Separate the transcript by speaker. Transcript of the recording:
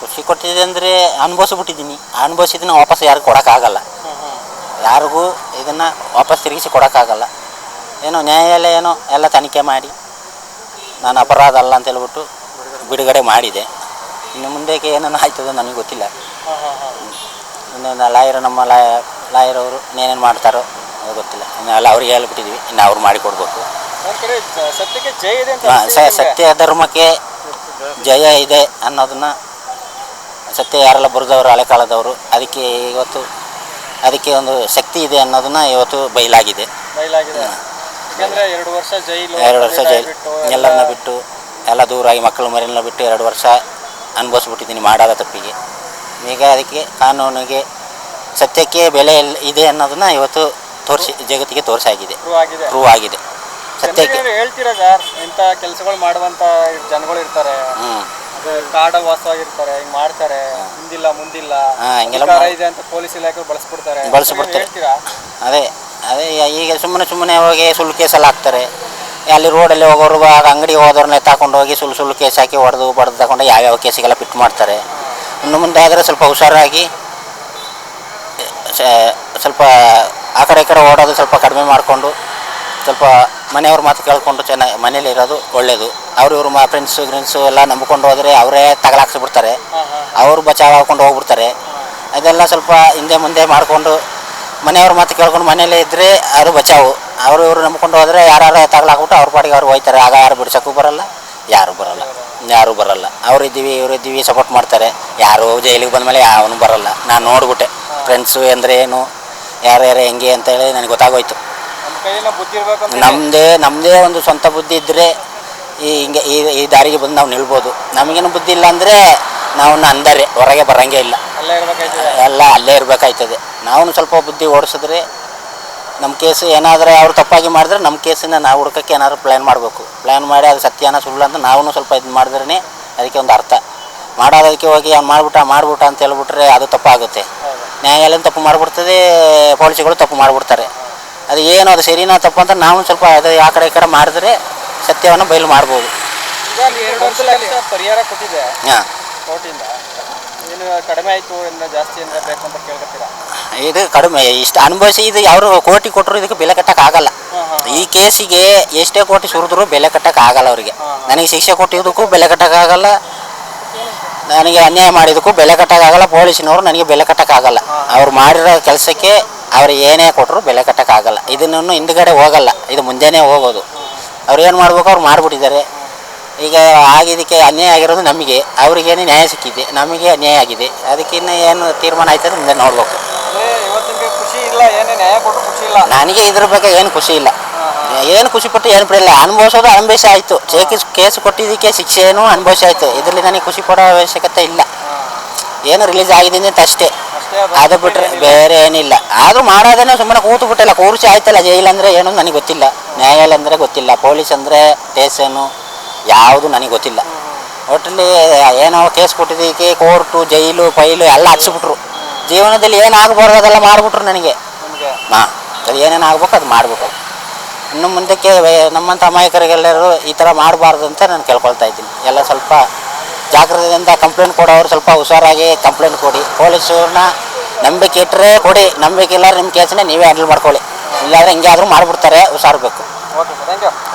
Speaker 1: ಖುಷಿ ಕೊಟ್ಟಿದೆ ಅಂದರೆ ಅನುಭವಿಸ್ಬಿಟ್ಟಿದ್ದೀನಿ. ಅನುಭವಿಸಿದ್ದನ್ನ ವಾಪಸ್ ಯಾರಿಗೂ ಕೊಡೋಕ್ಕಾಗಲ್ಲ. ಯಾರಿಗೂ ಇದನ್ನು ವಾಪಸ್ ತಿರುಗಿಸಿ ಕೊಡೋಕ್ಕಾಗಲ್ಲ. ಏನೋ ನ್ಯಾಯಾಲಯ ಏನೋ ಎಲ್ಲ ತನಿಖೆ ಮಾಡಿ ನಾನು ಅಪರಾಧ ಅಲ್ಲ ಅಂತ ಹೇಳ್ಬಿಟ್ಟು ಬಿಡುಗಡೆ ಮಾಡಿದೆ. ಇನ್ನು ಮುಂದಕ್ಕೆ ಏನೇನು ಆಯ್ತದೋ ನನಗೆ ಗೊತ್ತಿಲ್ಲ. ಇನ್ನೊಂದು ಲಾಯರ್ ನಮ್ಮ ಲಾಯ ಲಾಯರ್ ಅವರು ಏನೇನು ಮಾಡ್ತಾರೋ ಅದು ಗೊತ್ತಿಲ್ಲ. ಇನ್ನು ಎಲ್ಲ ಅವ್ರಿಗೆ ಹೇಳ್ಬಿಟ್ಟಿದ್ವಿ. ಇನ್ನು ಅವ್ರು ಮಾಡಿ ಕೊಡಬೇಕು.
Speaker 2: ಒಂದ್ ಕಡೆ ಜ- ಸತ್ಯಕ್ಕೆ ಇದೆ?
Speaker 1: ಸತ್ಯ ಧರ್ಮಕ್ಕೆ ಜಯ ಇದೆ ಅನ್ನೋದನ್ನ ಸತ್ಯ ಯಾರೆಲ್ಲ ಬರೆದವರು ಹಳೆ ಕಾಲದವರು ಅದಕ್ಕೆ ಇವತ್ತು ಅದಕ್ಕೆ ಒಂದು ಶಕ್ತಿ ಇದೆ ಅನ್ನೋದನ್ನ ಇವತ್ತು ಬಯಲಾಗಿದೆ.
Speaker 2: ಬಯಲಾಗಿದೆ. ಯಾಕಂದ್ರೆ ಎರಡು ವರ್ಷ ಜೈಲು
Speaker 1: ಎರಡು ವರ್ಷ ಜೈಲು.
Speaker 2: ಬಿಟ್ಟು
Speaker 1: ಎಲ್ಲರನ್ನ
Speaker 2: ಎಲ್ಲ-
Speaker 1: ಬಿಟ್ಟು ಎಲ್ಲ ದೂರಾಗಿ ಮಕ್ಕಳು ಮರಿಯನ್ನ ಬಿಟ್ಟು ಎರಡು ವರ್ಷ ಅನುಭವಿಸ್ಬಿಟ್ಟಿದ್ದೀನಿ ಮಾಡಾದ ತಪ್ಪಿಗೆ. ಈಗ ಅದಕ್ಕೆ ಕಾನೂನಿಗೆ ಸತ್ಯಕ್ಕೆ ಬೆಲೆ ಇದೆ ಅನ್ನೋದನ್ನ ಇವತ್ತು ತೋರಿಸಿ ಜಗತ್ತಿಗೆ ತೋರಿಸಾಗಿದೆ.
Speaker 2: ಪ್ರೂವ್ ಆಗಿದೆ.
Speaker 1: ಪ್ರೂವ್ ಆಗಿದೆ. ಸತ್ಯಕ್ಕೆ
Speaker 2: ಜನರಿಗೆ ಹೇಳ್ತೀರಾ ಸರ್ ಇಂಥ ಕೆಲಸಗಳು ಮಾಡುವಂತ ಜನಗಳು ಇರ್ತಾರೆ.
Speaker 1: ಹ್ಞೂ
Speaker 2: ಕಾಡಲ್ಲಿ ವಾಸವಾಗಿರ್ತಾರೆ ಹಿಂಗ್ ಮಾಡ್ತಾರೆ ಹಿಂದಿಲ್ಲ ಮುಂದಿಲ್ಲ
Speaker 1: ಹಾ, ಹಿಂಗೆಲ್ಲ
Speaker 2: ಅಧಿಕಾರ ಇದೆ ಅಂತ ಪೊಲೀಸ್ ಇಲಾಖೆ ಬಳಸ್ಬಿಡ್ತಾರೆ.
Speaker 1: ಬಳಸ್ಬಿಡ್ತಾರೆ.
Speaker 2: ನೀವು ಹೇಳ್ತೀರಾ?
Speaker 1: ಅದೇ ಅದೇ ಈಗ ಸುಮ್ಮನೆ ಸುಮ್ಮನೆ ಹೋಗಿ ಸುಳ್ಳು ಕೇಸಲ್ಲಿ ಹಾಕ್ತಾರೆ. ಅಲ್ಲಿ ರೋಡಲ್ಲಿ ಹೋಗೋರು ಆಗ ಅಂಗಡಿಗೆ ಹೋದವ್ರನ್ನ ತಗೊಂಡು ಹೋಗಿ ಸುಳ್ಳು ಸುಳ್ಳು ಕೇಸ್ ಹಾಕಿ ಹೊಡೆದು ಬಡ್ದು ತಗೊಂಡು ಯಾವ್ಯಾವ ಕೇಸಿಗೆಲ್ಲ ಫಿಟ್ ಮಾಡ್ತಾರೆ. ಇನ್ನು ಮುಂದೆ ಆದರೆ ಸ್ವಲ್ಪ ಹುಷಾರಾಗಿ ಸ- ಸ್ವಲ್ಪ ಆ ಕಡೆ ಈ ಕಡೆ ಓಡೋದು ಸ್ವಲ್ಪ ಕಡಿಮೆ ಮಾಡಿಕೊಂಡು ಸ್ವಲ್ಪ ಮನೆಯವ್ರ ಮಾತು ಕೇಳಿಕೊಂಡು ಚೆನ್ನಾಗಿ ಮನೇಲಿ ಇರೋದು ಒಳ್ಳೆಯದು ಅವ್ರು ಇವರು ಮಾ ಫ್ರೆಂಡ್ಸು ಗ್ರೆಂಡ್ಸು ಎಲ್ಲ ನಂಬ್ಕೊಂಡು ಹೋದರೆ ಅವರೇ ತಗಲಾಕ್ಸಿಬಿಡ್ತಾರೆ. ಅವರು ಬಚಾವ್ ಹಾಕೊಂಡು ಹೋಗ್ಬಿಡ್ತಾರೆ. ಅದೆಲ್ಲ ಸ್ವಲ್ಪ ಹಿಂದೆ ಮುಂದೆ ಮಾಡಿಕೊಂಡು ಮನೆಯವ್ರ ಮಾತು ಕೇಳ್ಕೊಂಡು ಮನೇಲೇ ಇದ್ದರೆ ಅವರು ಬಚಾವು. ಅವರು ಇವರು ನಂಬ್ಕೊಂಡು ಹೋದರೆ ಯಾರು ತಗಲಾಕ್ಬಿಟ್ಟು ಅವ್ರ ಪಾಡಿಗೆ ಅವ್ರು ಹೋಯ್ತಾರೆ. ಆಗ ಯಾರು ಬಿಡ್ಸೋಕ್ಕೂ ಬರಲ್ಲ ಯಾರು ಬರಲ್ಲ ಯಾರು ಬರಲ್ಲ. ಅವ್ರು ಇದ್ದೀವಿ ಇವ್ರು ಇದ್ದೀವಿ ಸಪೋರ್ಟ್ ಮಾಡ್ತಾರೆ. ಯಾರು ಜೈಲಿಗೆ ಬಂದಮೇಲೆ ಅವನು ಬರಲ್ಲ. ನಾನು ನೋಡ್ಬಿಟ್ಟೆ. ಫ್ರೆಂಡ್ಸು ಅಂದರೆ ಏನು ಯಾರು ಯಾರು ಹೆಂಗೆ ಅಂತೇಳಿ ನನಗೆ ಗೊತ್ತಾಗೋಯ್ತು. ನಮ್ಮದೇ ನಮ್ಮದೇ ಒಂದು ಸ್ವಂತ ಬುದ್ಧಿ ಇದ್ದರೆ ಈ ಹಿಂಗೆ ಈ ಈ ದಾರಿಗೆ ಬಂದು ನಾವು ನಿಲ್ಬೋದು. ನಮಗೇನು ಬುದ್ಧಿ ಇಲ್ಲ ಅಂದರೆ ನಾವು ಅಂದರೆ ಹೊರಗೆ ಬರೋಂಗೆ ಇಲ್ಲ.
Speaker 2: ಅಲ್ಲೇ ಇರ್ಬೇಕಾಯ್ತದೆ.
Speaker 1: ಎಲ್ಲ ಅಲ್ಲೇ ಇರಬೇಕಾಯ್ತದೆ. ನಾವು ಸ್ವಲ್ಪ ಬುದ್ಧಿ ಓಡಿಸಿದ್ರೆ ನಮ್ಮ ಕೇಸ್ ಏನಾದರೂ ಅವ್ರು ತಪ್ಪಾಗಿ ಮಾಡಿದ್ರೆ ನಮ್ಮ ಕೇಸನ್ನ ನಾವು ಹುಡ್ಕಕ್ಕೆ ಏನಾದರೂ ಪ್ಲ್ಯಾನ್ ಮಾಡಬೇಕು. ಪ್ಲ್ಯಾನ್ ಮಾಡಿ ಅದು ಸತ್ಯನ ಸುಳ್ಳು ಅಂತ ನಾವು ಸ್ವಲ್ಪ ಇದು ಮಾಡಿದ್ರೆ ಅದಕ್ಕೆ ಒಂದು ಅರ್ಥ. ಮಾಡೋದಕ್ಕೆ ಹೋಗಿ ಅವ್ನು ಮಾಡ್ಬಿಟ್ಟ ಮಾಡ್ಬಿಟ್ಟ ಅಂತ ಹೇಳ್ಬಿಟ್ರೆ ಅದು ತಪ್ಪಾಗುತ್ತೆ. ನ್ಯಾಯಾಲಯ ತಪ್ಪು ಮಾಡಿಬಿಡ್ತದೆ ಪೊಲೀಸ್ಗಳು ತಪ್ಪು ಮಾಡಿಬಿಡ್ತಾರೆ. ಅದು ಏನು ಅದು ಸರಿನಾ ತಪ್ಪು ಅಂತ ನಾವು ಸ್ವಲ್ಪ ಅದು ಆ ಕಡೆ ಈ ಕಡೆ ಮಾಡಿದ್ರೆ ಸತ್ಯವನ್ನು ಬಯಲು ಮಾಡ್ಬೋದು.
Speaker 2: ಈಗ ಎರಡು ವರ್ಷ ಪರಿಹಾರ ಕೊಟ್ಟಿದೆ.
Speaker 1: ಹಾಂ.
Speaker 2: ಕೋರ್ಟಿಂದ. ಏನು ಕಡಿಮೆ ಆಯ್ತು ಇನ್ನು ಜಾಸ್ತಿ ಏನಾರ ಬೇಕು ಅಂತ ಕೇಳ್ಕೊತೀರಾ?
Speaker 1: ಇದು ಕಡಿಮೆ ಇಷ್ಟು ಅನುಭವಿಸಿ ಇದು ಯಾರು ಕೋಟಿ ಕೊಟ್ಟರು ಇದಕ್ಕೆ ಬೆಲೆ ಕಟ್ಟೋಕ್ಕಾಗಲ್ಲ ಈ ಕೇಸಿಗೆ ಎಷ್ಟೇ ಕೋಟಿ ಸುರಿದ್ರು ಬೆಲೆ ಕಟ್ಟೋಕ್ಕಾಗಲ್ಲ ಅವರಿಗೆ. ನನಗೆ ಶಿಕ್ಷೆ ಕೊಟ್ಟಿದ್ದಕ್ಕೂ ಬೆಲೆ ಕಟ್ಟಕ್ಕಾಗಲ್ಲ ನನಗೆ ಅನ್ಯಾಯ ಮಾಡಿದ್ದಕ್ಕೂ ಬೆಲೆ ಕಟ್ಟೋಕ್ಕಾಗಲ್ಲ ಪೊಲೀಸಿನವರು ನನಗೆ ಬೆಲೆ ಕಟ್ಟಕ್ಕಾಗಲ್ಲ ಅವ್ರು ಮಾಡಿರೋ ಕೆಲಸಕ್ಕೆ ಅವ್ರು ಏನೇ ಕೊಟ್ಟರು ಬೆಲೆ ಕಟ್ಟಕ್ಕಾಗಲ್ಲ ಇದನ್ನು ಹಿಂದ್ಗಡೆ ಹೋಗಲ್ಲ. ಇದು ಮುಂದೆನೇ ಹೋಗೋದು. ಅವ್ರು ಏನು ಮಾಡ್ಬೇಕು ಅವ್ರು ಮಾಡಿಬಿಟ್ಟಿದ್ದಾರೆ. ಈಗ ಆಗಿದ್ದಕ್ಕೆ ಅನ್ಯಾಯ ಆಗಿರೋದು ನಮಗೆ. ಅವ್ರಿಗೇನು ನ್ಯಾಯ ಸಿಕ್ಕಿದೆ ನಮಗೆ ಅನ್ಯಾಯ ಆಗಿದೆ. ಅದಕ್ಕೆ ಇನ್ನು ಏನು ತೀರ್ಮಾನ ಆಯ್ತದೆ ಮುಂದೆ ನೋಡ್ಬೇಕು.
Speaker 2: ಖುಷಿ ಇಲ್ಲ ಏನೇ ನ್ಯಾಯ ಕೊಟ್ಟರು ಖುಷಿ ಇಲ್ಲ.
Speaker 1: ನನಗೆ ಇದ್ರ ಬಗ್ಗೆ ಏನು ಖುಷಿ ಇಲ್ಲ. ಏನು ಖುಷಿ ಪಟ್ಟು ಏನು ಬಿಡಲ್ಲ. ಅನುಭವಿಸೋದು ಅನುಭವಿಸ ಆಯಿತು. ಕೇಸ್ ಕೇಸ್ ಕೊಟ್ಟಿದ್ದಕ್ಕೆ ಏನು ಅನುಭವಿಸ ಆಯಿತು. ಇದರಲ್ಲಿ ನನಗೆ ಖುಷಿ ಪಡೋ ಅವಶ್ಯಕತೆ ಇಲ್ಲ. ಏನು ರಿಲೀಸ್ ಆಗಿದೆ ಅಂತ ಅಷ್ಟೇ ಅದು ಬಿಟ್ರೆ ಬೇರೆ ಏನಿಲ್ಲ. ಆದರೂ ಮಾಡೋದನ್ನ ಸುಮ್ಮನೆ ಕೂತು ಬಿಟ್ಟಲ್ಲ ಕೂರಿಸಿ ಆಯ್ತಲ್ಲ ಜೈಲ್ ಅಂದರೆ ಏನು ನನಗೆ ಗೊತ್ತಿಲ್ಲ. ನ್ಯಾಯಾಲಯ ಅಂದರೆ ಗೊತ್ತಿಲ್ಲ ಪೊಲೀಸ್ ಅಂದರೆ ಸ್ಟೇಷನು ಯಾವುದು ನನಗೆ ಗೊತ್ತಿಲ್ಲ. ಒಟ್ಟಲ್ಲಿ ಏನೋ ಕೇಸ್ ಕೊಟ್ಟಿದ್ದಕ್ಕೆ ಕೋರ್ಟು ಜೈಲು ಫೈಲು ಎಲ್ಲ ಹಚ್ಚಿಬಿಟ್ರು ಜೀವನದಲ್ಲಿ ಏನು ಆಗಬಾರ್ದು ಅದೆಲ್ಲ ಮಾಡಿಬಿಟ್ರು ನನಗೆ. ಹಾಂ ಅದು ಏನೇನು ಆಗ್ಬೇಕು ಅದು ಮಾಡಬೇಕು. ಇನ್ನು ಮುಂದಕ್ಕೆ ನಮ್ಮಂಥ ಅಮಾಯಕರಿಗೆಲ್ಲರೂ ಈ ಥರ ಮಾಡಬಾರ್ದು ಅಂತ ನಾನು ಕೇಳ್ಕೊಳ್ತಾ ಇದ್ದೀನಿ. ಎಲ್ಲ ಸ್ವಲ್ಪ ಜಾಗ್ರತೆಯಿಂದ ಕಂಪ್ಲೇಂಟ್ ಕೊಡೋರು ಸ್ವಲ್ಪ ಹುಷಾರಾಗಿ ಕಂಪ್ಲೇಂಟ್ ಕೊಡಿ. ಪೊಲೀಸವ್ರನ್ನ ನಂಬಿಕೆ ಇಟ್ಟರೆ ಕೊಡಿ, ನಂಬಿಕೆ ಇಲ್ಲ ನಿಮ್ಮ ಕೇಸನ್ನ ನೀವೇ ಹ್ಯಾಂಡಲ್ ಮಾಡ್ಕೊಳ್ಳಿ. ಇಲ್ಲಾಂದ್ರೆ ಹಿಂಗೆ ಆದರೂ ಮಾಡಿಬಿಡ್ತಾರೆ ಹುಷಾರ್ಬೇಕು
Speaker 2: ಓಕೆ ಸರ್ ಥ್ಯಾಂಕ್ ಯು